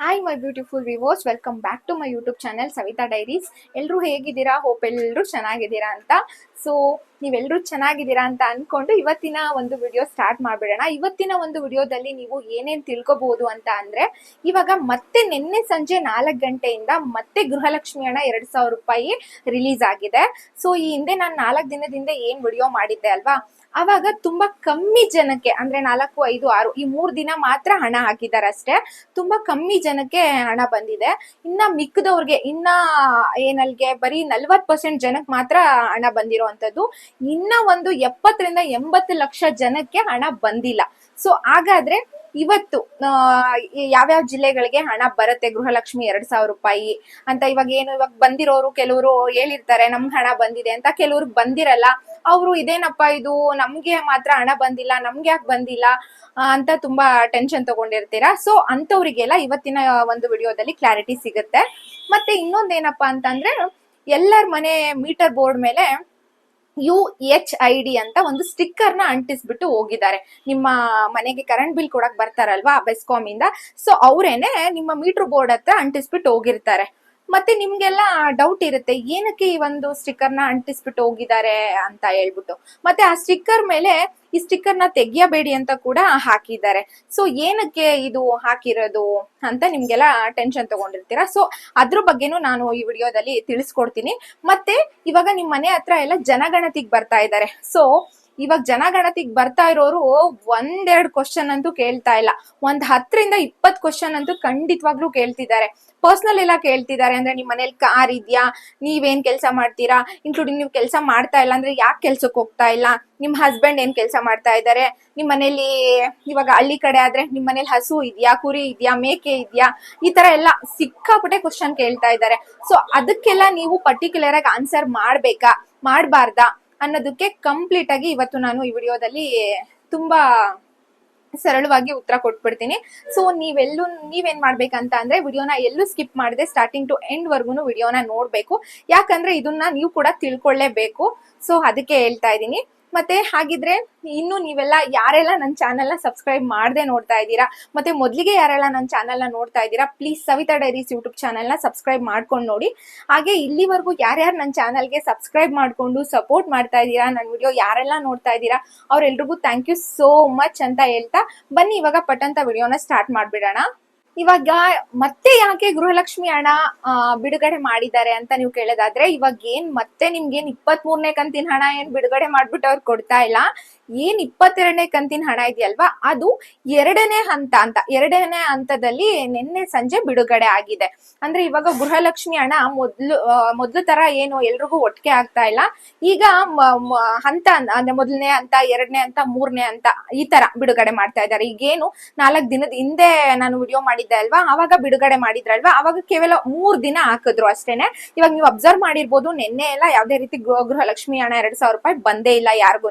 Hi my beautiful viewers welcome back to my YouTube channel Savitha diaries ಎಲ್ಲರೂ ಹೇಗಿದ್ದೀರಾ? Hope ಎಲ್ಲರೂ ಚೆನ್ನಾಗಿದ್ದೀರಾ ಅಂತ. ಸೊ ನೀವೆಲ್ಲರೂ ಚೆನ್ನಾಗಿದ್ದೀರಾ ಅಂತ ಅಂದ್ಕೊಂಡು ಇವತ್ತಿನ ಒಂದು ವಿಡಿಯೋ ಸ್ಟಾರ್ಟ್ ಮಾಡಿಬಿಡೋಣ. ಇವತ್ತಿನ ಒಂದು ವಿಡಿಯೋದಲ್ಲಿ ನೀವು ಏನೇನು ತಿಳ್ಕೊಬಹುದು ಅಂತ ಅಂದರೆ, ಇವಾಗ ಮತ್ತೆ ನಿನ್ನೆ ಸಂಜೆ ನಾಲ್ಕು ಗಂಟೆಯಿಂದ ಮತ್ತೆ ಗೃಹಲಕ್ಷ್ಮಿ ಹಣ ಎರಡು ಸಾವಿರ ರೂಪಾಯಿ ರಿಲೀಸ್ ಆಗಿದೆ. ಸೊ ಈ ಹಿಂದೆ ನಾನು ನಾಲ್ಕು ದಿನದಿಂದ ಏನು ವಿಡಿಯೋ ಮಾಡಿದ್ದೆ ಅಲ್ವಾ? ಅವಾಗ ತುಂಬಾ ಕಮ್ಮಿ ಜನಕ್ಕೆ ಅಂದ್ರೆ ನಾಲ್ಕು, ಐದು, ಆರು ಈ ಮೂರ್ ದಿನ ಮಾತ್ರ ಹಣ ಹಾಕಿದ್ದಾರೆ ಅಷ್ಟೇ ತುಂಬಾ ಕಮ್ಮಿ ಜನಕ್ಕೆ ಹಣ ಬಂದಿದೆ. ಇನ್ನ ಮಿಕ್ಕದವ್ರಿಗೆ ಇನ್ನ ಏನಲ್ಗೆ ಬರೀ ನಲ್ವತ್ ಪರ್ಸೆಂಟ್ ಜನಕ್ಕೆ ಮಾತ್ರ ಹಣ ಬಂದಿರುವಂತದ್ದು ಇನ್ನ ಒಂದು ಎಪ್ಪತ್ತರಿಂದ ಎಂಬತ್ತು ಲಕ್ಷ ಜನಕ್ಕೆ ಹಣ ಬಂದಿಲ್ಲ. ಸೊ ಹಾಗಾದ್ರೆ ಇವತ್ತು ಯಾವ್ಯಾವ ಜಿಲ್ಲೆಗಳಿಗೆ ಹಣ ಬರುತ್ತೆ, ಗೃಹಲಕ್ಷ್ಮಿ ಎರಡ್ ಸಾವಿರ ರೂಪಾಯಿ ಅಂತ ಇವಾಗ ಏನು, ಇವಾಗ ಬಂದಿರೋರು ಕೆಲವರು ಹೇಳಿರ್ತಾರೆ, ನಮ್ಗೆ ಹಣ ಬಂದಿದೆ ಅಂತ ಕೆಲವ್ರಿಗೆ ಬಂದಿರಲ್ಲ, ಅವರು ಇದೇನಪ್ಪ ಇದು, ನಮ್ಗೆ ಮಾತ್ರ ಹಣ ಬಂದಿಲ್ಲ, ನಮ್ಗೆ ಯಾಕೆ ಬಂದಿಲ್ಲ ಅಂತ ತುಂಬಾ ಟೆನ್ಷನ್ ತಗೊಂಡಿರ್ತೀರಾ? ಸೊ ಅಂತವರಿಗೆಲ್ಲ ಇವತ್ತಿನ ಒಂದು ವಿಡಿಯೋದಲ್ಲಿ ಕ್ಲಾರಿಟಿ ಸಿಗುತ್ತೆ. ಮತ್ತೆ ಇನ್ನೊಂದೇನಪ್ಪ ಅಂತಂದ್ರೆ, ಎಲ್ಲರ ಮನೆ ಮೀಟರ್ ಬೋರ್ಡ್ ಮೇಲೆ ಯು ಎಚ್ ಐ ಡಿ ಅಂತ ಒಂದು ಸ್ಟಿಕ್ಕರ್ನ ಅಂಟಿಸ್ಬಿಟ್ಟು ಹೋಗಿದ್ದಾರೆ. ನಿಮ್ಮ ಮನೆಗೆ ಕರೆಂಟ್ ಬಿಲ್ ಕೊಡಕ್ ಬರ್ತಾರಲ್ವಾ ಬೆಸ್ಕಾಮ್ ಇಂದ? ಸೊ ಅವರೇನೆ ನಿಮ್ಮ ಮೀಟರ್ ಬೋರ್ಡ್ ಹತ್ರ ಅಂಟಿಸ್ಬಿಟ್ಟು ಹೋಗಿರ್ತಾರೆ. ಮತ್ತೆ ನಿಮ್ಗೆಲ್ಲ ಡೌಟ್ ಇರುತ್ತೆ, ಏನಕ್ಕೆ ಈ ಒಂದು ಸ್ಟಿಕ್ಕರ್ನ ಅಂಟಿಸ್ಬಿಟ್ಟು ಹೋಗಿದ್ದಾರೆ ಅಂತ ಹೇಳ್ಬಿಟ್ಟು. ಮತ್ತೆ ಆ ಸ್ಟಿಕ್ಕರ್ ಮೇಲೆ ಈ ಸ್ಟಿಕ್ಕರ್ನ ತೆಗಿಯಬೇಡಿ ಅಂತ ಕೂಡ ಹಾಕಿದ್ದಾರೆ. ಸೊ ಏನಕ್ಕೆ ಇದು ಹಾಕಿರೋದು ಅಂತ ನಿಮ್ಗೆಲ್ಲ ಟೆನ್ಷನ್ ತಗೊಂಡಿರ್ತೀರಾ? ಸೊ ಅದ್ರ ಬಗ್ಗೆನೂ ನಾನು ಈ ವಿಡಿಯೋದಲ್ಲಿ ತಿಳಿಸ್ಕೊಡ್ತೀನಿ. ಮತ್ತೆ ಇವಾಗ ನಿಮ್ ಮನೆ ಹತ್ರ ಎಲ್ಲ ಜನಗಣತಿಗೆ ಬರ್ತಾ ಇದ್ದಾರೆ. ಸೊ ಇವಾಗ ಜನಗಣತಿಗೆ ಬರ್ತಾ ಇರೋರು ಒಂದೆರಡು ಕ್ವಶನ್ ಅಂತೂ ಕೇಳ್ತಾ ಇಲ್ಲ. ಒಂದ್ ಹತ್ತರಿಂದ ಇಪ್ಪತ್ ಕ್ವಶನ್ ಅಂತೂ ಖಂಡಿತವಾಗ್ಲೂ ಕೇಳ್ತಿದ್ದಾರೆ. ಪರ್ಸನಲ್ ಎಲ್ಲ ಕೇಳ್ತಿದ್ದಾರೆ. ಅಂದ್ರೆ ನಿಮ್ ಮನೇಲಿ ಕಾರ್ ಇದ್ಯಾ? ನೀವೇನ್ ಕೆಲಸ ಮಾಡ್ತೀರಾ? ಇನ್ಕ್ಲೂಡಿಂಗ್ ನೀವು ಕೆಲಸ ಮಾಡ್ತಾ ಇಲ್ಲ ಅಂದ್ರೆ ಯಾಕೆ ಕೆಲ್ಸಕ್ಕೆ ಹೋಗ್ತಾ ಇಲ್ಲ? ನಿಮ್ ಹಸ್ಬೆಂಡ್ ಏನ್ ಕೆಲಸ ಮಾಡ್ತಾ ಇದ್ದಾರೆ ನಿಮ್ ಮನೇಲಿ ಇವಾಗ ಹಳ್ಳಿ ಕಡೆ ಆದ್ರೆ ನಿಮ್ ಮನೇಲಿ ಹಸು ಇದ್ಯಾ? ಕುರಿ ಇದ್ಯಾ? ಮೇಕೆ ಇದ್ಯಾ? ಈ ತರ ಎಲ್ಲ ಸಿಕ್ಕಾಪಟ್ಟೆ ಕ್ವಶನ್ ಕೇಳ್ತಾ ಇದ್ದಾರೆ. ಸೊ ಅದಕ್ಕೆಲ್ಲ ನೀವು ಪರ್ಟಿಕ್ಯುಲರ್ ಆಗಿ ಆನ್ಸರ್ ಮಾಡ್ಬೇಕಾ? ಮಾಡ್ಬಾರ್ದಾ? ಅನ್ನೋದಕ್ಕೆ ಕಂಪ್ಲೀಟ್ ಆಗಿ ಇವತ್ತು ನಾನು ಈ ವಿಡಿಯೋದಲ್ಲಿ ತುಂಬಾ ಸರಳವಾಗಿ ಉತ್ತರ ಕೊಟ್ಬಿಡ್ತೀನಿ. ಸೊ ನೀವೆಲ್ಲೂ, ನೀವೇನ್ ಮಾಡ್ಬೇಕಂತ ಅಂದ್ರೆ ವಿಡಿಯೋನ ಎಲ್ಲೂ ಸ್ಕಿಪ್ ಮಾಡದೆ ಸ್ಟಾರ್ಟಿಂಗ್ ಟು ಎಂಡ್ ವರ್ಗುನು ವಿಡಿಯೋನ ನೋಡ್ಬೇಕು. ಯಾಕಂದ್ರೆ ಇದನ್ನ ನೀವು ಕೂಡ ತಿಳ್ಕೊಳ್ಳೇಬೇಕು. ಸೊ ಅದಕ್ಕೆ ಹೇಳ್ತಾ ಇದ್ದೀನಿ. ಮತ್ತೆ ಹಾಗಿದ್ರೆ ಇನ್ನು ನೀವೆಲ್ಲ ಯಾರೆಲ್ಲ ನನ್ನ ಚಾನೆಲ್ನ ಸಬ್ಸ್ಕ್ರೈಬ್ ಮಾಡದೆ ನೋಡ್ತಾ ಇದ್ದೀರಾ, ಮತ್ತೆ ಮೊದಲಿಗೆ ಯಾರೆಲ್ಲ ನನ್ನ ಚಾನೆಲ್ನ ನೋಡ್ತಾ ಇದ್ದೀರಾ ಪ್ಲೀಸ್ ಸವಿತಾ ಡೈರೀಸ್ ಯೂಟ್ಯೂಬ್ ಚಾನೆಲ್ನ ಸಬ್ಸ್ಕ್ರೈಬ್ ಮಾಡ್ಕೊಂಡು ನೋಡಿ. ಹಾಗೆ ಇಲ್ಲಿವರೆಗೂ ಯಾರ್ಯಾರು ನನ್ನ ಚಾನಲ್ಗೆ ಸಬ್ಸ್ಕ್ರೈಬ್ ಮಾಡಿಕೊಂಡು ಸಪೋರ್ಟ್ ಮಾಡ್ತಾ ಇದ್ದೀರಾ ನನ್ನ ವಿಡಿಯೋ ಯಾರೆಲ್ಲ ನೋಡ್ತಾ ಇದ್ದೀರಾ, ಅವ್ರೆಲ್ರಿಗೂ ಥ್ಯಾಂಕ್ ಯು ಸೋ ಮಚ್ ಅಂತ ಹೇಳ್ತಾ ಬನ್ನಿ, ಇವಾಗ ಪಟ್ಟಂತ ವಿಡಿಯೋನ ಸ್ಟಾರ್ಟ್ ಮಾಡ್ಬಿಡೋಣ. ಇವಾಗ ಮತ್ತೆ ಯಾಕೆ ಗೃಹಲಕ್ಷ್ಮಿ ಹಣ ಬಿಡುಗಡೆ ಮಾಡಿದ್ದಾರೆ ಅಂತ ನೀವು ಕೇಳೋದಾದ್ರೆ ಇವಾಗ ಏನ್ ಮತ್ತೆ ನಿಮ್ಗೇನ್ ಇಪ್ಪತ್ ಮೂರನೇ ಕಂತಿನ ಹಣ ಏನ್ ಬಿಡುಗಡೆ ಮಾಡ್ಬಿಟ್ಟು ಅವ್ರು ಕೊಡ್ತಾ ಇಲ್ಲ. ಏನ್ ಇಪ್ಪತ್ತೆರಡನೇ ಕಂತಿನ ಹಣ ಇದೆಯಲ್ವಾ? ಅದು ಎರಡನೇ ಹಂತ ಅಂತ. ಎರಡನೇ ಹಂತದಲ್ಲಿ ನಿನ್ನೆ ಸಂಜೆ ಬಿಡುಗಡೆ ಆಗಿದೆ. ಅಂದ್ರೆ ಇವಾಗ ಗೃಹಲಕ್ಷ್ಮಿ ಹಣ ಮೊದ್ಲು ಮೊದ್ಲು ತರ ಏನು ಎಲ್ರಿಗೂ ಒಟ್ಟಿಗೆ ಆಗ್ತಾ ಇಲ್ಲ. ಈಗ ಹಂತ, ಅಂದ್ರೆ ಮೊದಲನೇ ಹಂತ, ಎರಡನೇ ಹಂತ, ಮೂರನೇ ಹಂತ ಈ ತರ ಬಿಡುಗಡೆ ಮಾಡ್ತಾ ಇದ್ದಾರೆ. ಈಗೇನು ನಾಲ್ಕು ದಿನದ ಹಿಂದೆ ನಾನು ವಿಡಿಯೋ ಮಾಡಿದ್ದೆ ಅಲ್ವಾ? ಅವಾಗ ಬಿಡುಗಡೆ ಮಾಡಿದ್ರಲ್ವಾ? ಅವಾಗ ಕೇವಲ ಮೂರ್ ದಿನ ಹಾಕಿದ್ರು ಅಷ್ಟೇನೆ. ಇವಾಗ ನೀವು ಅಬ್ಸರ್ವ್ ಮಾಡಿರ್ಬೋದು, ನಿನ್ನೆ ಎಲ್ಲ ಯಾವ್ದೇ ರೀತಿ ಗೃಹ, ಗೃಹಲಕ್ಷ್ಮಿ ಹಣ ಎರಡ್ ಸಾವಿರ ರೂಪಾಯಿ ಬಂದೇ ಇಲ್ಲ ಯಾರಿಗೂ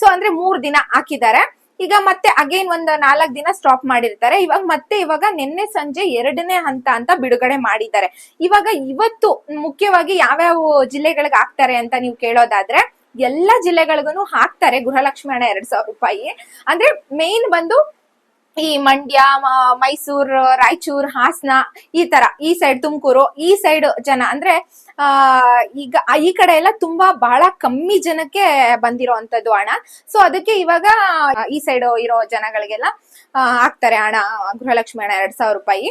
ಸೊ ಅಂದ್ರೆ ಮೂರ್ ದಿನ ಹಾಕಿದ್ದಾರೆ. ಈಗ ಮತ್ತೆ ಅಗೇನ್ ಒಂದ್ ನಾಲ್ಕ್ ದಿನ ಸ್ಟಾಪ್ ಮಾಡಿರ್ತಾರೆ. ಇವಾಗ ಮತ್ತೆ ಇವಾಗ ನಿನ್ನೆ ಸಂಜೆ ಎರಡನೇ ಹಂತ ಅಂತ ಬಿಡುಗಡೆ ಮಾಡಿದ್ದಾರೆ. ಇವಾಗ ಇವತ್ತು ಮುಖ್ಯವಾಗಿ ಯಾವ್ಯಾವ ಜಿಲ್ಲೆಗಳಿಗೆ ಹಾಕ್ತಾರೆ ಅಂತ ನೀವು ಕೇಳೋದಾದ್ರೆ, ಎಲ್ಲಾ ಜಿಲ್ಲೆಗಳಿಗೂ ಹಾಕ್ತಾರೆ ಗೃಹಲಕ್ಷ್ಮಿ ಹಣ ಎರಡ್ ಸಾವಿರ ರೂಪಾಯಿ. ಅಂದ್ರೆ ಮೇನ್ ಬಂದು ಈ ಮಂಡ್ಯ ಮೈಸೂರು, ರಾಯಚೂರು, ಹಾಸನ ಈ ತರ ಈ ಸೈಡ್ ತುಮಕೂರು ಈ ಸೈಡ್ ಜನ ಅಂದ್ರೆ ಈಗ ಈ ಕಡೆ ಎಲ್ಲ ತುಂಬಾ ಬಹಳ ಕಮ್ಮಿ ಜನಕ್ಕೆ ಬಂದಿರೋ ಅಂತದ್ದು ಹಣ. ಸೊ ಅದಕ್ಕೆ ಇವಾಗ ಈ ಸೈಡ್ ಇರೋ ಜನಗಳಿಗೆಲ್ಲ ಆಗ್ತಾರೆ ಹಾಕ್ತಾರೆ ಹಣ. ಗೃಹಲಕ್ಷ್ಮಿ ಹಣ ಎರಡ್ ಸಾವಿರ ರೂಪಾಯಿ.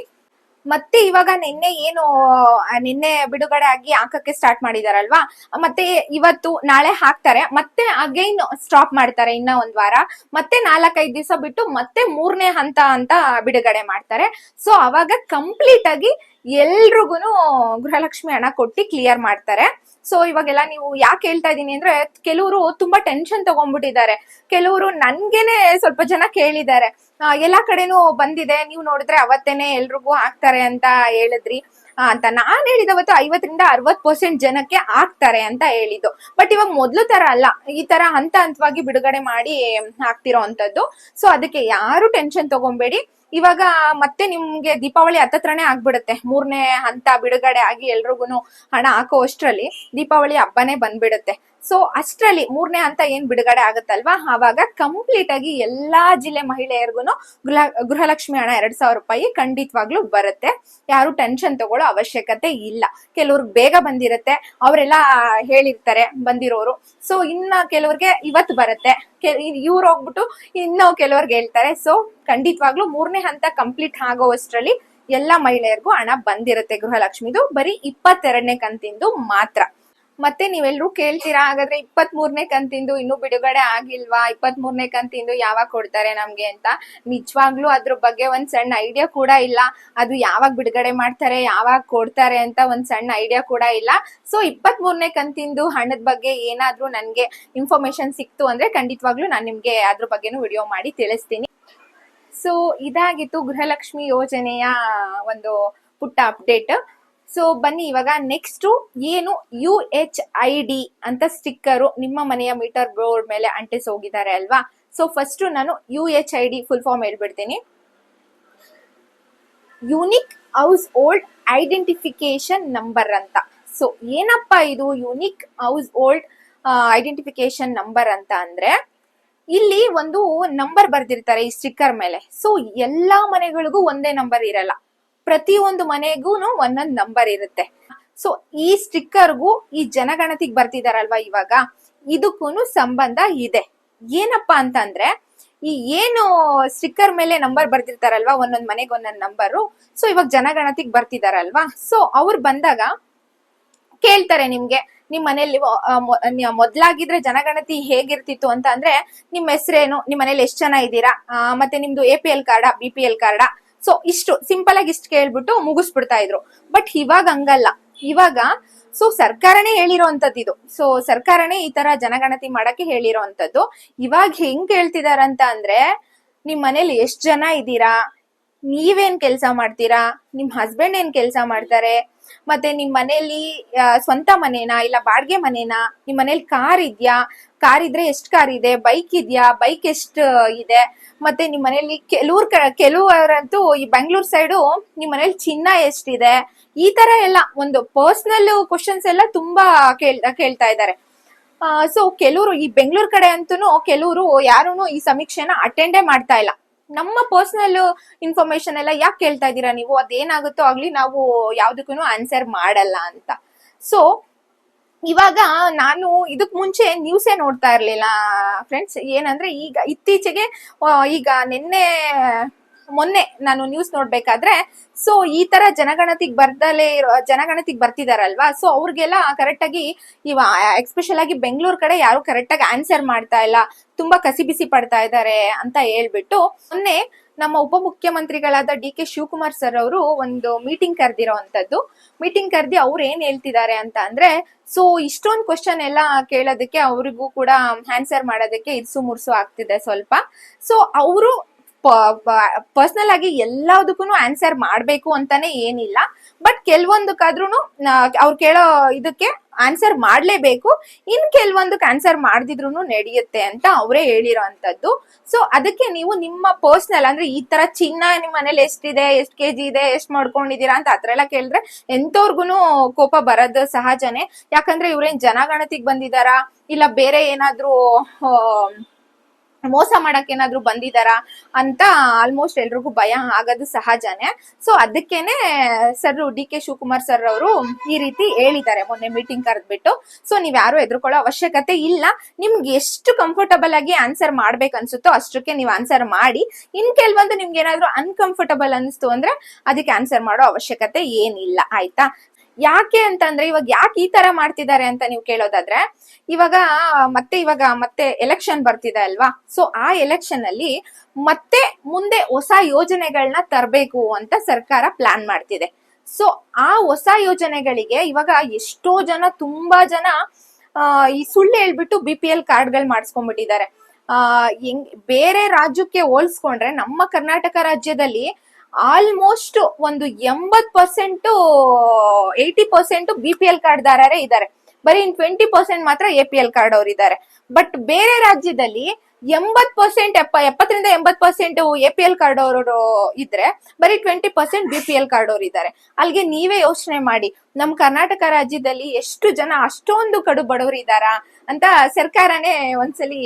ಮತ್ತೆ ಇವಾಗ ನಿನ್ನೆ ಏನು ನಿನ್ನೆ ಬಿಡುಗಡೆ ಆಗಿ ಹಾಕಕ್ಕೆ ಸ್ಟಾರ್ಟ್ ಮಾಡಿದಾರಲ್ವಾ? ಮತ್ತೆ ಇವತ್ತು ನಾಳೆ ಹಾಕ್ತಾರೆ. ಮತ್ತೆ ಅಗೈನ್ ಸ್ಟಾಪ್ ಮಾಡ್ತಾರೆ ಇನ್ನ ಒಂದ್ ವಾರ. ಮತ್ತೆ ನಾಲ್ಕೈದು ದಿವಸ ಬಿಟ್ಟು ಮತ್ತೆ ಮೂರನೇ ಹಂತ ಅಂತ ಬಿಡುಗಡೆ ಮಾಡ್ತಾರೆ. ಸೊ ಅವಾಗ ಕಂಪ್ಲೀಟ್ ಆಗಿ ಎಲ್ರಿಗೂನು ಗೃಹಲಕ್ಷ್ಮಿ ಹಣ ಕೊಟ್ಟು ಕ್ಲಿಯರ್ ಮಾಡ್ತಾರೆ. ಸೊ ಇವಾಗೆಲ್ಲ ನೀವು ಯಾಕೆ ಹೇಳ್ತಾ ಇದ್ದೀನಿ ಅಂದ್ರೆ ಕೆಲವರು ತುಂಬಾ ಟೆನ್ಷನ್ ತಗೊಂಡ್ಬಿಟ್ಟಿದ್ದಾರೆ. ಕೆಲವರು ನನ್ಗೆನೆ ಸ್ವಲ್ಪ ಜನ ಕೇಳಿದ್ದಾರೆ. ಎಲ್ಲಾ ಕಡೆನೂ ಬಂದಿದೆ. ನೀವು ನೋಡಿದ್ರೆ ಅವತ್ತೇನೆ ಎಲ್ರಿಗೂ ಆಗ್ತಾರೆ ಅಂತ ಹೇಳಿದ್ರಿ. ಅಂತ ನಾನ್ ಹೇಳಿದವತ್ತು ಐವತ್ತರಿಂದ ಅರವತ್ ಪರ್ಸೆಂಟ್ ಜನಕ್ಕೆ ಆಗ್ತಾರೆ ಅಂತ ಹೇಳಿದ್ದು. ಬಟ್ ಇವಾಗ ಮೊದ್ಲು ತರ ಅಲ್ಲ. ಈ ತರ ಹಂತ ಹಂತವಾಗಿ ಬಿಡುಗಡೆ ಮಾಡಿ ಹಾಕ್ತಿರೋ ಅಂತದ್ದು ಸೊ ಅದಕ್ಕೆ ಯಾರು ಟೆನ್ಷನ್ ತಗೊಂಬೇಡಿ. ಇವಾಗ ಮತ್ತೆ ನಿಮ್ಗೆ ದೀಪಾವಳಿ ಹತ್ತತ್ರನೇ ಆಗ್ಬಿಡುತ್ತೆ. ಮೂರನೇ ಹಂತ ಬಿಡುಗಡೆ ಆಗಿ ಎಲ್ರಿಗೂನು ಹಣ ಹಾಕೋ ಅಷ್ಟರಲ್ಲಿ ದೀಪಾವಳಿ ಹಬ್ಬನೇ ಬಂದ್ಬಿಡುತ್ತೆ. ಸೊ ಅಷ್ಟರಲ್ಲಿ ಮೂರನೇ ಹಂತ ಏನ್ ಬಿಡುಗಡೆ ಆಗುತ್ತಲ್ವಾ? ಆವಾಗ ಕಂಪ್ಲೀಟ್ ಆಗಿ ಎಲ್ಲಾ ಜಿಲ್ಲೆ ಮಹಿಳೆಯರಿಗೂ ಗೃಹ, ಗೃಹಲಕ್ಷ್ಮಿ ಹಣ ಎರಡ್ ಸಾವಿರ ರೂಪಾಯಿ ಖಂಡಿತವಾಗ್ಲೂ ಬರುತ್ತೆ. ಯಾರು ಟೆನ್ಷನ್ ತಗೊಳ್ಳೋ ಅವಶ್ಯಕತೆ ಇಲ್ಲ. ಕೆಲವ್ರಿಗೆ ಬೇಗ ಬಂದಿರತ್ತೆ. ಅವರೆಲ್ಲ ಹೇಳಿರ್ತಾರೆ, ಬಂದಿರೋರು. ಸೊ ಇನ್ನ ಕೆಲವ್ರಿಗೆ ಇವತ್ತು ಬರುತ್ತೆ. ಇವ್ರು ಹೋಗ್ಬಿಟ್ಟು ಇನ್ನು ಕೆಲವ್ರಿಗೆ ಹೇಳ್ತಾರೆ. ಸೊ ಖಂಡಿತವಾಗ್ಲೂ ಮೂರನೇ ಹಂತ ಕಂಪ್ಲೀಟ್ ಆಗೋವಷ್ಟರಲ್ಲಿ ಎಲ್ಲಾ ಮಹಿಳೆಯರಿಗೂ ಹಣ ಬಂದಿರುತ್ತೆ ಗೃಹಲಕ್ಷ್ಮಿದು. ಬರೀ ಇಪ್ಪತ್ತೆರಡನೇ ಕಂತಿಂದು ಮಾತ್ರ. ಮತ್ತೆ ನೀವೆಲ್ರೂ ಕೇಳ್ತೀರಾ? ಹಾಗಾದ್ರೆ ಇಪ್ಪತ್ ಮೂರನೇ ಕಂತಿಂದು ಇನ್ನೂ ಬಿಡುಗಡೆ ಆಗಿಲ್ವಾ? ಇಪ್ಪತ್ ಮೂರನೇ ಕಂತಿಂದು ಯಾವಾಗ ಕೊಡ್ತಾರೆ ನಮ್ಗೆ ಅಂತ? ನಿಜವಾಗ್ಲೂ ಅದ್ರ ಬಗ್ಗೆ ಒಂದ್ ಸಣ್ಣ ಐಡಿಯಾ ಕೂಡ ಇಲ್ಲ. ಅದು ಯಾವಾಗ ಬಿಡುಗಡೆ ಮಾಡ್ತಾರೆ, ಯಾವಾಗ ಕೊಡ್ತಾರೆ ಅಂತ ಒಂದ್ ಸಣ್ಣ ಐಡಿಯಾ ಕೂಡ ಇಲ್ಲ. ಸೊ ಇಪ್ಪತ್ ಮೂರನೇ ಕಂತಿಂದು ಹಣದ ಬಗ್ಗೆ ಏನಾದ್ರೂ ನನ್ಗೆ ಇನ್ಫಾರ್ಮೇಶನ್ ಸಿಕ್ತು ಅಂದ್ರೆ ಖಂಡಿತವಾಗ್ಲೂ ನಾನು ನಿಮ್ಗೆ ಅದ್ರ ಬಗ್ಗೆನೂ ವಿಡಿಯೋ ಮಾಡಿ ತಿಳಿಸ್ತೀನಿ. ಸೊ ಇದಾಗಿತ್ತು ಗೃಹಲಕ್ಷ್ಮಿ ಯೋಜನೆಯ ಒಂದು ಪುಟ್ಟ ಅಪ್ಡೇಟ್ ಸೊ ಬನ್ನಿ, ಇವಾಗ ನೆಕ್ಸ್ಟ್ ಏನು ಯು ಎಚ್ ಐ ಡಿ ಅಂತ ಸ್ಟಿಕ್ಕರು ನಿಮ್ಮ ಮನೆಯ ಮೀಟರ್ ಬೋರ್ಡ್ ಮೇಲೆ ಅಂಟಿಸಿ ಹೋಗಿದ್ದಾರೆ ಅಲ್ವಾ? ಸೊ ಫಸ್ಟ್ ನಾನು U H I D full form ಹೇಳ್ಬಿಡ್ತೀನಿ. Unique house old identification number ಅಂತ. ಸೊ ಏನಪ್ಪ ಇದು unique house old identification number ಅಂತ ಅಂದ್ರೆ, ಇಲ್ಲಿ ಒಂದು ನಂಬರ್ ಬರ್ದಿರ್ತಾರೆ ಈ ಸ್ಟಿಕ್ಕರ್ ಮೇಲೆ. ಸೊ ಎಲ್ಲಾ ಮನೆಗಳಿಗೂ ಒಂದೇ ನಂಬರ್ ಇರಲ್ಲ. ಪ್ರತಿಯೊಂದು ಮನೆಗೂ ಒಂದೊಂದ್ ನಂಬರ್ ಇರುತ್ತೆ. ಸೊ ಈ ಸ್ಟಿಕ್ಕರ್ಗೂ ಈ ಜನಗಣತಿಗೆ ಬರ್ತಿದಾರಲ್ವಾ ಇವಾಗ? ಇದಕ್ಕೂ ಸಂಬಂಧ ಇದೆ. ಏನಪ್ಪಾ ಅಂತಂದ್ರೆ, ಈ ಏನು ಸ್ಟಿಕ್ಕರ್ ಮೇಲೆ ನಂಬರ್ ಬರ್ದಿರ್ತಾರಲ್ವಾ ಒಂದೊಂದ್ ಮನೆಗೆ ಒಂದೊಂದ್ ನಂಬರು ಸೊ ಇವಾಗ ಜನಗಣತಿಗೆ ಬರ್ತಿದಾರಲ್ವಾ? ಸೊ ಅವ್ರು ಬಂದಾಗ ಕೇಳ್ತಾರೆ ನಿಮ್ಗೆ, ನಿಮ್ ಮನೇಲಿ ಮೊದ್ಲಾಗಿದ್ರೆ ಜನಗಣತಿ ಹೇಗಿರ್ತಿತ್ತು ಅಂತ ಅಂದ್ರೆ ನಿಮ್ ಹೆಸರೇನು, ನಿಮ್ ಮನೇಲಿ ಎಷ್ಟ್ ಜನ ಇದ್ದೀರಾ? ಮತ್ತೆ ನಿಮ್ದು A P L card B P L ಕಾರ್ಡಾ ಸೊ ಇಷ್ಟು ಸಿಂಪಲ್ ಆಗಿ ಇಷ್ಟು ಕೇಳ್ಬಿಟ್ಟು ಮುಗಿಸ್ಬಿಡ್ತಾ ಇದ್ರು. ಬಟ್ ಇವಾಗ ಹಂಗಲ್ಲ. ಇವಾಗ ಸೊ ಸರ್ಕಾರನೇ ಹೇಳಿರೋಂಥದ್ದು ಇದು. ಸೊ ಸರ್ಕಾರನೇ ಈ ತರ ಜನಗಣತಿ ಮಾಡಕ್ಕೆ ಹೇಳಿರೋಂಥದ್ದು. ಇವಾಗ ಹೆಂಗ್ ಹೇಳ್ತಿದಾರಂತ ಅಂದ್ರೆ, ನಿಮ್ ಮನೇಲಿ ಎಷ್ಟ್ ಜನ ಇದ್ದೀರಾ? ನೀವೇನ್ ಕೆಲಸ ಮಾಡ್ತೀರಾ? ನಿಮ್ ಹಸ್ಬೆಂಡ್ ಏನ್ ಕೆಲಸ ಮಾಡ್ತಾರೆ? ಮತ್ತೆ ನಿಮ್ ಮನೇಲಿ ಸ್ವಂತ ಮನೇನಾ ಇಲ್ಲ ಬಾಡ್ಗೆ ಮನೇನಾ? ನಿಮ್ ಮನೇಲಿ ಕಾರ್ ಇದ್ಯಾ? ಕಾರ್ ಇದ್ರೆ ಎಷ್ಟ್ ಕಾರ್ ಇದೆ? ಬೈಕ್ ಇದ್ಯಾ? ಬೈಕ್ ಎಷ್ಟ್ ಇದೆ? ಮತ್ತೆ ನಿಮ್ ಮನೇಲಿ ಕೆಲವ್ರ ಕೆಲವರಂತೂ ಈ ಬೆಂಗಳೂರು ಸೈಡು ನಿಮ್ ಮನೇಲಿ ಚಿನ್ನ ಎಷ್ಟಿದೆ? ಈ ತರ ಎಲ್ಲ ಒಂದು ಪರ್ಸನಲ್ ಕ್ವಶನ್ಸ್ ಎಲ್ಲ ತುಂಬಾ ಕೇಳ್, ಕೇಳ್ತಾ ಇದ್ದಾರೆ. ಸೊ ಕೆಲವರು ಈ ಬೆಂಗಳೂರು ಕಡೆ ಅಂತೂ ಕೆಲವರು ಯಾರು ಈ ಸಮೀಕ್ಷೆನ ಅಟೆಂಡೇ ಮಾಡ್ತಾ ಇಲ್ಲ. ನಮ್ಮ ಪರ್ಸನಲ್ ಇನ್ಫಾರ್ಮೇಶನ್ ಎಲ್ಲ ಯಾಕೆ ಕೇಳ್ತಾ ಇದ್ದೀರಾ ನೀವು? ಅದೇನಾಗುತ್ತೋ ಆಗ್ಲಿ ನಾವು ಯಾವ್ದಕ್ಕೂ ಆನ್ಸರ್ ಮಾಡಲ್ಲ ಅಂತ. ಸೊ ಇವಾಗ ನಾನು ಇದಕ್ ಮುಂಚೆ ನ್ಯೂಸೇ ನೋಡ್ತಾ ಇರ್ಲಿಲ್ಲ ಫ್ರೆಂಡ್ಸ್ ಏನಂದ್ರೆ ಈಗ ಇತ್ತೀಚೆಗೆ ಈಗ ನಿನ್ನೆ ಮೊನ್ನೆ ನಾನು ನ್ಯೂಸ್ ನೋಡ್ಬೇಕಾದ್ರೆ ಸೊ ಈ ತರ ಜನಗಣತಿಗೆ ಬರ್ದಲೇ ಇರೋ, ಜನಗಣತಿಗೆ ಬರ್ತಿದಾರಲ್ವಾ? ಸೊ ಅವ್ರಿಗೆಲ್ಲ ಕರೆಕ್ಟ್ ಆಗಿ ಇವ ಎಕ್ಸ್ಪೆಷಲ್ ಆಗಿ ಬೆಂಗಳೂರು ಕಡೆ ಯಾರು ಕರೆಕ್ಟ್ ಆಗಿ ಆನ್ಸರ್ ಮಾಡ್ತಾ ಇಲ್ಲ, ತುಂಬಾ ಕಸಿ ಬಿಸಿ ಪಡ್ತಾ ಇದ್ದಾರೆ ಅಂತ ಹೇಳ್ಬಿಟ್ಟು, ಮೊನ್ನೆ ನಮ್ಮ ಉಪಮುಖ್ಯಮಂತ್ರಿಗಳಾದ ಡಿ ಕೆ ಶಿವಕುಮಾರ್ ಸರ್ ಅವರು ಒಂದು ಮೀಟಿಂಗ್ ಕರೆದಿರೋ ಅಂತದ್ದು ಮೀಟಿಂಗ್ ಕರೆದಿ ಅವ್ರು ಏನ್ ಹೇಳ್ತಿದ್ದಾರೆ ಅಂತ ಅಂದ್ರೆ ಸೊ ಇಷ್ಟೊಂದು ಕ್ವಶನ್ ಎಲ್ಲ ಕೇಳೋದಕ್ಕೆ ಅವ್ರಿಗೂ ಕೂಡ ಆನ್ಸರ್ ಮಾಡೋದಕ್ಕೆ ಇರ್ಸು ಮುರ್ಸು ಆಗ್ತಿದೆ ಸ್ವಲ್ಪ. ಸೊ ಅವರು ಪರ್ಸನಲ್ ಆಗಿ ಎಲ್ಲದಕ್ಕೂ ಆನ್ಸರ್ ಮಾಡಬೇಕು ಅಂತಾನೆ ಏನಿಲ್ಲ. ಬಟ್ ಕೆಲವೊಂದಕ್ಕಾದ್ರೂ ಅವ್ರು ಕೇಳೋ ಇದಕ್ಕೆ ಆನ್ಸರ್ ಮಾಡಲೇಬೇಕು. ಇನ್ ಕೆಲವೊಂದಕ್ಕೆ ಆನ್ಸರ್ ಮಾಡಿದ್ರು ನಡೆಯುತ್ತೆ ಅಂತ ಅವರೇ ಹೇಳಿರೋ ಅಂತದ್ದು ಸೊ ಅದಕ್ಕೆ ನೀವು ನಿಮ್ಮ ಪರ್ಸನಲ್ ಅಂದ್ರೆ ಈ ತರ ಚಿನ್ನ ನಿಮ್ಮ ಮನೇಲಿ ಎಷ್ಟಿದೆ, ಎಷ್ಟ್ ಕೆಜಿ ಇದೆ, ಎಷ್ಟ್ ಮಾಡ್ಕೊಂಡಿದ್ದೀರಾ ಅಂತ ಆತರ ಎಲ್ಲ ಕೇಳಿದ್ರೆ ಎಂತವ್ರಿಗೂನು ಕೋಪ ಬರೋದು ಸಹಜನೇ. ಯಾಕಂದ್ರೆ ಇವ್ರೇನ್ ಜನಗಣತಿಗೆ ಬಂದಿದಾರಾ ಇಲ್ಲ ಬೇರೆ ಏನಾದ್ರೂ ಮೋಸ ಮಾಡಕ್ ಏನಾದ್ರು ಬಂದಿದಾರಾ ಅಂತ ಆಲ್ಮೋಸ್ಟ್ ಎಲ್ರಿಗೂ ಭಯ ಆಗೋದು ಸಹಜನೇ. ಸೊ ಅದಕ್ಕೇನೆ sir D K Shivakumar sir ಅವರು ಈ ರೀತಿ ಹೇಳಿದ್ದಾರೆ ಮೊನ್ನೆ ಮೀಟಿಂಗ್ ಕರೆದ್ಬಿಟ್ಟು. ಸೊ ನೀವ್ ಯಾರು ಎದುರ್ಕೊಳ್ಳೋ ಅವಶ್ಯಕತೆ ಇಲ್ಲ. ನಿಮ್ಗೆ ಎಷ್ಟು ಕಂಫರ್ಟಬಲ್ ಆಗಿ ಆನ್ಸರ್ ಮಾಡ್ಬೇಕು ಅನ್ಸುತ್ತೋ ಅಷ್ಟಕ್ಕೆ ನೀವು ಆನ್ಸರ್ ಮಾಡಿ. ಇನ್ ಕೆಲವೊಂದು ನಿಮ್ಗೆ ಏನಾದ್ರು ಅನ್ಕಂಫರ್ಟಬಲ್ ಅನ್ಸ್ತು ಅಂದ್ರೆ ಅದಕ್ಕೆ ಆನ್ಸರ್ ಮಾಡೋ ಅವಶ್ಯಕತೆ ಏನಿಲ್ಲ. ಆಯ್ತಾ? ಯಾಕೆ ಅಂತಂದ್ರೆ ಇವಾಗ ಯಾಕೆ ಈ ತರ ಮಾಡ್ತಿದ್ದಾರೆ ಅಂತ ನೀವು ಕೇಳೋದಾದ್ರೆ, ಇವಾಗ, ಮತ್ತೆ ಇವಾಗ ಮತ್ತೆ ಎಲೆಕ್ಷನ್ ಬರ್ತಿದೆ ಅಲ್ವಾ? ಸೊ ಆ ಎಲೆಕ್ಷನ್ ಅಲ್ಲಿ ಮತ್ತೆ ಮುಂದೆ ಹೊಸ ಯೋಜನೆಗಳನ್ನ ತರಬೇಕು ಅಂತ ಸರ್ಕಾರ ಪ್ಲಾನ್ ಮಾಡ್ತಿದೆ. ಸೊ ಆ ಹೊಸ ಯೋಜನೆಗಳಿಗೆ ಇವಾಗ ಎಷ್ಟೋ ಜನ, ತುಂಬಾ ಜನ ಈ ಸುಳ್ಳು ಹೇಳ್ಬಿಟ್ಟು ಬಿ ಪಿ ಎಲ್ ಕಾರ್ಡ್ಗಳು ಮಾಡಿಸ್ಕೊಂಡ್ಬಿಟ್ಟಿದ್ದಾರೆ. ಆ ಬೇರೆ ರಾಜ್ಯಕ್ಕೆ ಹೋಲ್ಸ್ಕೊಂಡ್ರೆ ನಮ್ಮ ಕರ್ನಾಟಕ ರಾಜ್ಯದಲ್ಲಿ ಆಲ್ಮೋಸ್ಟ್ ಒಂದು ಎಂಬತ್ percent eighty percent B P L ಕಾರ್ಡ್ದಾರರೇ ಇದ್ದಾರೆ. ಬರೀ ಇನ್ ಟ್ವೆಂಟಿ ಪರ್ಸೆಂಟ್ ಮಾತ್ರ ಎ ಪಿ ಎಲ್ ಕಾರ್ಡ್ ಅವ್ರು ಬಟ್ ಬೇರೆ ರಾಜ್ಯದಲ್ಲಿ ಎಂಬತ್ ಪರ್ಸೆಂಟ್ ಎಪ್ಪ, ಎಪ್ಪತ್ತರಿಂದ ಎಂಬತ್ percent A P L card ಅವರು ಇದ್ರೆ, ಬರೀ twenty percent B P L card ಅವರು ಇದ್ದಾರೆ ಅಲ್ಲಿಗೆ ನೀವೇ ಯೋಚನೆ ಮಾಡಿ, ನಮ್ ಕರ್ನಾಟಕ ರಾಜ್ಯದಲ್ಲಿ ಎಷ್ಟು ಜನ ಅಷ್ಟೊಂದು ಕಡು ಬಡವರು ಇದ್ದಾರಾ ಅಂತ ಸರ್ಕಾರನೇ ಒಂದ್ಸಲಿ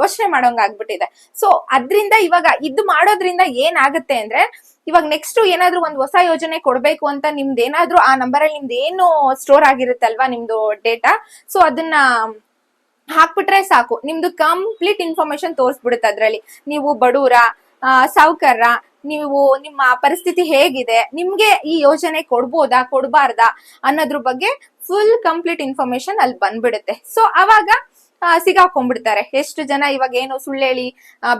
ಯೋಚನೆ ಮಾಡೋಂಗ್ ಆಗ್ಬಿಟ್ಟಿದೆ. ಸೊ ಅದ್ರಿಂದ ಇವಾಗ ಇದು ಮಾಡೋದ್ರಿಂದ ಏನಾಗುತ್ತೆ ಅಂದ್ರೆ, ಇವಾಗ ನೆಕ್ಸ್ಟ್ ಏನಾದ್ರೂ ಒಂದು ಹೊಸ ಯೋಜನೆ ಕೊಡ್ಬೇಕು ಅಂತ ನಿಮ್ದು ಏನಾದ್ರೂ ಆ ನಂಬರ್ ಅಲ್ಲಿ ನಿಮ್ದು ಏನು ಸ್ಟೋರ್ ಆಗಿರುತ್ತಲ್ವಾ ನಿಮ್ದು ಡೇಟಾ ಸೊ ಅದನ್ನ ಹಾಕ್ಬಿಟ್ರೆ ಸಾಕು. ನಿಮ್ದು ಕಂಪ್ಲೀಟ್ ಇನ್ಫಾರ್ಮೇಶನ್ ತೋರಿಸ್ಬಿಡುತ್ತೆ ಅದ್ರಲ್ಲಿ. ನೀವು ಬಡೂರ ಸಾವುಕಾರ ನೀವು ನಿಮ್ಮ ಪರಿಸ್ಥಿತಿ ಹೇಗಿದೆ, ನಿಮ್ಗೆ ಈ ಯೋಜನೆ ಕೊಡ್ಬೋದಾ, ಕೊಡ್ಬಾರ್ದಾ ಅನ್ನೋದ್ರ ಬಗ್ಗೆ ಫುಲ್ ಕಂಪ್ಲೀಟ್ ಇನ್ಫಾರ್ಮೇಶನ್ ಅಲ್ಲಿ ಬಂದ್ಬಿಡುತ್ತೆ. ಸೊ ಅವಾಗ ಸಿಗಾಕೊಂಡ್ಬಿಡ್ತಾರೆ. ಎಷ್ಟು ಜನ ಇವಾಗ ಏನು ಸುಳ್ಳೇಳಿ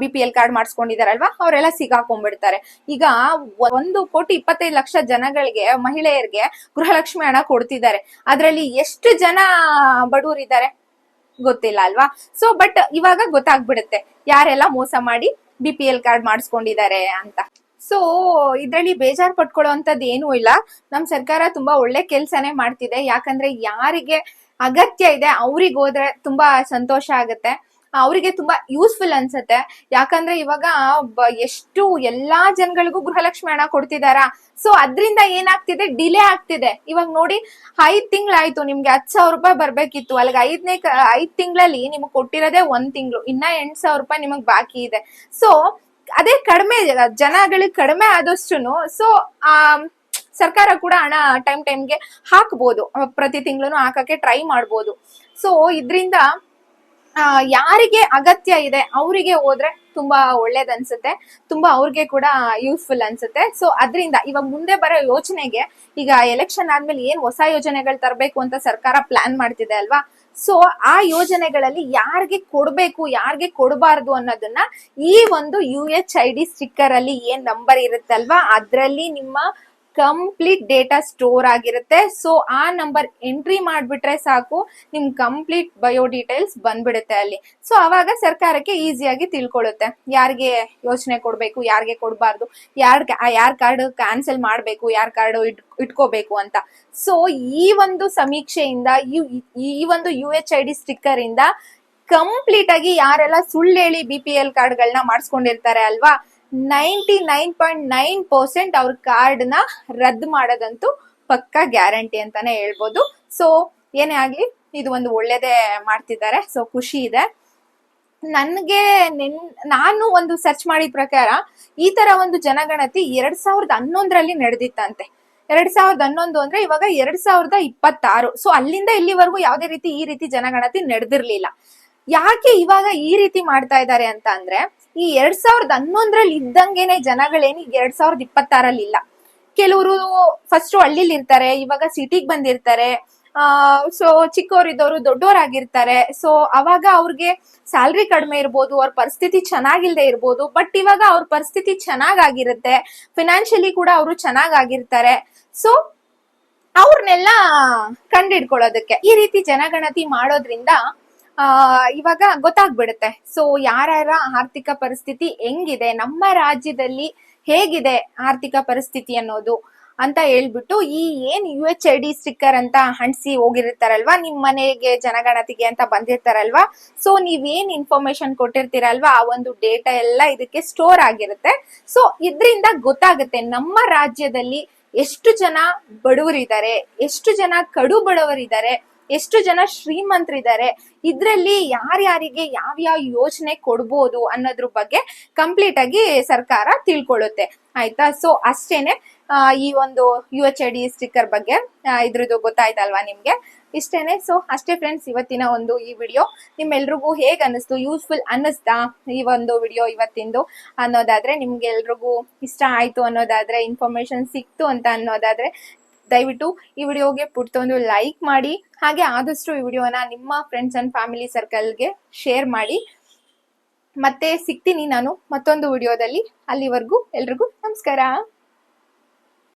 ಬಿ ಪಿ ಎಲ್ ಕಾರ್ಡ್ ಮಾಡಿಸ್ಕೊಂಡಿದಾರಲ್ವಾ, ಅವರೆಲ್ಲ ಸಿಗಾಕೊಂಡ್ಬಿಡ್ತಾರೆ. ಈಗ ಒಂದು ಕೋಟಿ ಇಪ್ಪತ್ತೈದು ಲಕ್ಷ ಜನಗಳಿಗೆ, ಮಹಿಳೆಯರಿಗೆ ಗೃಹಲಕ್ಷ್ಮಿ ಹಣ ಕೊಡ್ತಿದ್ದಾರೆ. ಅದರಲ್ಲಿ ಎಷ್ಟು ಜನ ಬಡವರಿದ್ದಾರೆ ಗೊತ್ತಿಲ್ಲ ಅಲ್ವಾ? ಸೊ ಬಟ್ ಇವಾಗ ಗೊತ್ತಾಗ್ಬಿಡುತ್ತೆ. ಯಾರೆಲ್ಲ ಮೋಸ ಮಾಡಿ ಬಿ ಪಿ ಎಲ್ ಕಾರ್ಡ್ ಮಾಡಿಸ್ಕೊಂಡಿದ್ದಾರೆ ಅಂತ. ಸೊ ಇದ್ರಲ್ಲಿ ಬೇಜಾರ್ ಪಟ್ಕೊಳ್ಳೋ ಏನೂ ಇಲ್ಲ. ನಮ್ ಸರ್ಕಾರ ತುಂಬಾ ಒಳ್ಳೆ ಕೆಲ್ಸನೇ ಮಾಡ್ತಿದೆ. ಯಾಕಂದ್ರೆ ಯಾರಿಗೆ ಅಗತ್ಯ ಇದೆ, ಅವ್ರಿಗೆ ಹೋದ್ರೆ ತುಂಬಾ ಸಂತೋಷ ಆಗುತ್ತೆ. ಅವರಿಗೆ ತುಂಬಾ ಯೂಸ್ಫುಲ್ ಅನ್ಸುತ್ತೆ. ಯಾಕಂದ್ರೆ ಇವಾಗ ಎಷ್ಟು ಎಲ್ಲಾ ಜನಗಳಿಗೂ ಗೃಹಲಕ್ಷ್ಮಿ ಹಣ ಕೊಡ್ತಿದಾರಾ? ಸೊ ಅದ್ರಿಂದ ಏನಾಗ್ತಿದೆ? ಡಿಲೇ ಆಗ್ತಿದೆ. ಇವಾಗ ನೋಡಿ, ಐದ್ ತಿಂಗಳಾಯ್ತು, ನಿಮ್ಗೆ ಹತ್ ಸಾವಿರ ರೂಪಾಯಿ ಬರ್ಬೇಕಿತ್ತು. ಅಲ್ಲಿಗೆ ಐದನೇ ಐದ್ ತಿಂಗಳಲ್ಲಿ ನಿಮ್ಗೆ ಕೊಟ್ಟಿರೋದೇ ಒಂದ್ ತಿಂಗಳು. ಇನ್ನ ಎಂಟ್ ಸಾವಿರ ರೂಪಾಯಿ ನಿಮಗ್ ಬಾಕಿ ಇದೆ. ಸೊ ಅದೇ ಕಡಿಮೆ, ಜನಗಳಿಗೆ ಕಡಿಮೆ ಆದಷ್ಟು ಸೊ ಆ, ಸರ್ಕಾರ ಕೂಡ ಹಣ ಟೈಮ್ ಟೈಮ್ಗೆ ಹಾಕ್ಬೋದು. ಪ್ರತಿ ತಿಂಗಳು ಹಾಕಕ್ಕೆ ಟ್ರೈ ಮಾಡ್ಬೋದು. ಸೊ ಇದ್ರಿಂದ ಯಾರಿಗೆ ಅಗತ್ಯ ಇದೆ, ಅವರಿಗೆ ಹೋದ್ರೆ ತುಂಬಾ ಒಳ್ಳೇದ್ ಅನ್ಸುತ್ತೆ. ತುಂಬಾ ಅವ್ರಿಗೆ ಕೂಡ ಯೂಸ್ಫುಲ್ ಅನ್ಸುತ್ತೆ. ಸೊ ಅದರಿಂದ ಇವಾಗ ಮುಂದೆ ಬರೋ ಯೋಜನೆಗೆ ಈಗ ಎಲೆಕ್ಷನ್ ಆದ್ಮೇಲೆ ಏನ್ ಹೊಸ ಯೋಜನೆಗಳು ತರಬೇಕು ಅಂತ ಸರ್ಕಾರ ಪ್ಲಾನ್ ಮಾಡ್ತಿದೆ ಅಲ್ವಾ? ಸೊ ಆ ಯೋಜನೆಗಳಲ್ಲಿ ಯಾರಿಗೆ ಕೊಡ್ಬೇಕು, ಯಾರಿಗೆ ಕೊಡಬಾರ್ದು ಅನ್ನೋದನ್ನ ಈ ಒಂದು U H I D sticker ಅಲ್ಲಿ ಏನ್ ನಂಬರ್ ಇರುತ್ತಲ್ವಾ? ಅದ್ರಲ್ಲಿ ನಿಮ್ಮ ಕಂಪ್ಲೀಟ್ ಡೇಟಾ ಸ್ಟೋರ್ ಆಗಿರುತ್ತೆ. ಸೊ ಆ ನಂಬರ್ ಎಂಟ್ರಿ ಮಾಡ್ಬಿಟ್ರೆ ಸಾಕು. ನಿಮ್ ಕಂಪ್ಲೀಟ್ ಬಯೋ ಡೀಟೇಲ್ಸ್ ಬಂದ್ಬಿಡುತ್ತೆ ಅಲ್ಲಿ. ಸೊ ಅವಾಗ ಸರ್ಕಾರಕ್ಕೆ ಈಸಿಯಾಗಿ ತಿಳ್ಕೊಳ್ಳುತ್ತೆ. ಯಾರಿಗೆ ಯೋಚನೆ ಕೊಡ್ಬೇಕು, ಯಾರಿಗೆ ಕೊಡಬಾರ್ದು, ಯಾರ್ ಯಾರ್ ಕಾರ್ಡ್ ಕ್ಯಾನ್ಸಲ್ ಮಾಡ್ಬೇಕು, ಯಾರ್ ಕಾರ್ಡ್ ಇಟ್, ಇಟ್ಕೋಬೇಕು ಅಂತ. ಸೊ ಈ ಒಂದು ಸಮೀಕ್ಷೆಯಿಂದ, ಈ- ಒಂದು U H I D sticker ಇಂದ ಕಂಪ್ಲೀಟ್ ಆಗಿ ಯಾರೆಲ್ಲ ಸುಳ್ಳು ಹೇಳಿ ಬಿ ಪಿ ಎಲ್ ಕಾರ್ಡ್ಗಳನ್ನ ಮಾಡಿಸ್ಕೊಂಡಿರ್ತಾರೆ ಅಲ್ವಾ ninety nine point nine percent ಅವ್ರ ಕಾರ್ಡ್ನ ರದ್ದು ಮಾಡೋದಂತೂ ಪಕ್ಕಾ ಗ್ಯಾರಂಟಿ ಅಂತಾನೆ ಹೇಳ್ಬೋದು. ಸೊ ಏನೇ ಆಗ್ಲಿ, ಇದು ಒಂದು ಒಳ್ಳೇದೇ ಮಾಡ್ತಿದ್ದಾರೆ. ಸೊ ಖುಷಿ ಇದೆ. ನನಗೆ ನೆನ್, ನಾನು ಒಂದು ಸರ್ಚ್ ಮಾಡಿದ ಪ್ರಕಾರ ಈ ತರ ಒಂದು ಜನಗಣತಿ ಎರಡ್ ಸಾವಿರದ ಹನ್ನೊಂದರಲ್ಲಿ ನಡೆದಿತ್ತಂತೆ. ಎರಡ್ ಸಾವಿರದ ಹನ್ನೊಂದು ಅಂದ್ರೆ ಇವಾಗ ಎರಡ್ ಸಾವಿರದ ಇಪ್ಪತ್ತಾರು. ಸೊ ಅಲ್ಲಿಂದ ಇಲ್ಲಿವರೆಗೂ ಯಾವುದೇ ರೀತಿ ಈ ರೀತಿ ಜನಗಣತಿ ನಡೆದಿರ್ಲಿಲ್ಲ. ಯಾಕೆ ಇವಾಗ ಈ ರೀತಿ ಮಾಡ್ತಾ ಇದ್ದಾರೆ ಅಂತ ಅಂದ್ರೆ ಈ ಎರಡ್ ಸಾವಿರದ ಹನ್ನೊಂದರಲ್ಲಿ ಇದ್ದಂಗೆನೆ ಜನಗಳೇನು ಈಗ ಎರಡ್ ಸಾವಿರದ ಇಪ್ಪತ್ತಾರಲ್ಲಿ ಇಲ್ಲ. ಕೆಲವರು ಫಸ್ಟ್ ಹಳ್ಳಿಲಿ ಇರ್ತಾರೆ, ಇವಾಗ ಸಿಟಿಗೆ ಬಂದಿರ್ತಾರೆ. ಆ ಸೊ ಚಿಕ್ಕವರಿದ್ದವರು ದೊಡ್ಡವರಾಗಿರ್ತಾರೆ ಸೊ ಅವಾಗ ಅವ್ರಿಗೆ ಸ್ಯಾಲ್ರಿ ಕಡಿಮೆ ಇರ್ಬೋದು, ಅವ್ರ ಪರಿಸ್ಥಿತಿ ಚೆನ್ನಾಗಿಲ್ದೆ ಇರ್ಬೋದು ಬಟ್ ಇವಾಗ ಅವ್ರ ಪರಿಸ್ಥಿತಿ ಚೆನ್ನಾಗಾಗಿರುತ್ತೆ. ಫಿನಾನ್ಷಿಯಲಿ ಕೂಡ ಅವರು ಚೆನ್ನಾಗಾಗಿರ್ತಾರೆ. ಸೊ ಅವ್ರನ್ನೆಲ್ಲ ಕಂಡಿಡ್ಕೊಳ್ಳೋದಕ್ಕೆ ಈ ರೀತಿ ಜನಗಣತಿ ಮಾಡೋದ್ರಿಂದ ಆ, ಇವಾಗ ಗೊತ್ತಾಗ್ಬಿಡುತ್ತೆ. ಸೊ ಯಾರ್ಯಾರ ಆರ್ಥಿಕ ಪರಿಸ್ಥಿತಿ ಹೆಂಗಿದೆ, ನಮ್ಮ ರಾಜ್ಯದಲ್ಲಿ ಹೇಗಿದೆ ಆರ್ಥಿಕ ಪರಿಸ್ಥಿತಿ ಅನ್ನೋದು ಅಂತ ಹೇಳ್ಬಿಟ್ಟು, ಈ ಏನ್ U H I D sticker ಅಂತ ಹಣಿಸಿ ಹೋಗಿರ್ತಾರಲ್ವಾ, ನಿಮ್ ಮನೆಗೆ ಜನಗಣತಿಗೆ ಅಂತ ಬಂದಿರ್ತಾರಲ್ವಾ ಸೊ ನೀವೇನ್ ಇನ್ಫಾರ್ಮೇಶನ್ ಕೊಟ್ಟಿರ್ತೀರಲ್ವಾ, ಆ ಒಂದು ಡೇಟಾ ಎಲ್ಲ ಇದಕ್ಕೆ ಸ್ಟೋರ್ ಆಗಿರುತ್ತೆ. ಸೊ ಇದ್ರಿಂದ ಗೊತ್ತಾಗುತ್ತೆ, ನಮ್ಮ ರಾಜ್ಯದಲ್ಲಿ ಎಷ್ಟು ಜನ ಬಡವರಿದ್ದಾರೆ, ಎಷ್ಟು ಜನ ಕಡು ಬಡವರಿದ್ದಾರೆ ಎಷ್ಟು ಜನ ಶ್ರೀಮಂತರಿದ್ದಾರೆ, ಇದ್ರಲ್ಲಿ ಯಾರ್ಯಾರಿಗೆ ಯಾವ್ಯಾವ ಯೋಜನೆ ಕೊಡ್ಬೋದು ಅನ್ನೋದ್ರ ಬಗ್ಗೆ ಕಂಪ್ಲೀಟ್ ಆಗಿ ಸರ್ಕಾರ ತಿಳ್ಕೊಳ್ಳುತ್ತೆ. ಆಯ್ತಾ? ಸೊ ಅಷ್ಟೇನೆ ಈ ಒಂದು U H I D sticker ಬಗ್ಗೆ ಇದ್ರದ್ದು ಗೊತ್ತಾಯ್ತಲ್ವಾ ನಿಮ್ಗೆ? ಇಷ್ಟೇನೆ? ಸೊ ಅಷ್ಟೇ ಫ್ರೆಂಡ್ಸ್ ಇವತ್ತಿನ ಒಂದು ಈ ವಿಡಿಯೋ ನಿಮ್ಮೆಲ್ರಿಗೂ ಹೇಗ್ ಅನ್ನಿಸ್ತು ಯೂಸ್ಫುಲ್ ಅನ್ನಿಸ್ತಾ ಈ ಒಂದು ವಿಡಿಯೋ ಇವತ್ತಿಂದು ಅನ್ನೋದಾದ್ರೆ ನಿಮ್ಗೆ ಎಲ್ರಿಗೂ ಇಷ್ಟ ಆಯ್ತು ಅನ್ನೋದಾದ್ರೆ ಇನ್ಫಾರ್ಮೇಶನ್ ಸಿಕ್ತು ಅಂತ ಅನ್ನೋದಾದ್ರೆ ದಯವಿಟ್ಟು ಈ ವಿಡಿಯೋಗೆ ಪುಟ್ಟೊಂದು ಲೈಕ್ ಮಾಡಿ, ಹಾಗೆ ಆದಷ್ಟು ಈ ವಿಡಿಯೋನ ನಿಮ್ಮ ಫ್ರೆಂಡ್ಸ್ ಅಂಡ್ ಫ್ಯಾಮಿಲಿ ಸರ್ಕಲ್ಗೆ ಶೇರ್ ಮಾಡಿ. ಮತ್ತೆ ಸಿಗ್ತೀನಿ ನಾನು ಮತ್ತೊಂದು ವಿಡಿಯೋದಲ್ಲಿ. ಅಲ್ಲಿವರೆಗೂ ಎಲ್ರಿಗೂ ನಮಸ್ಕಾರ.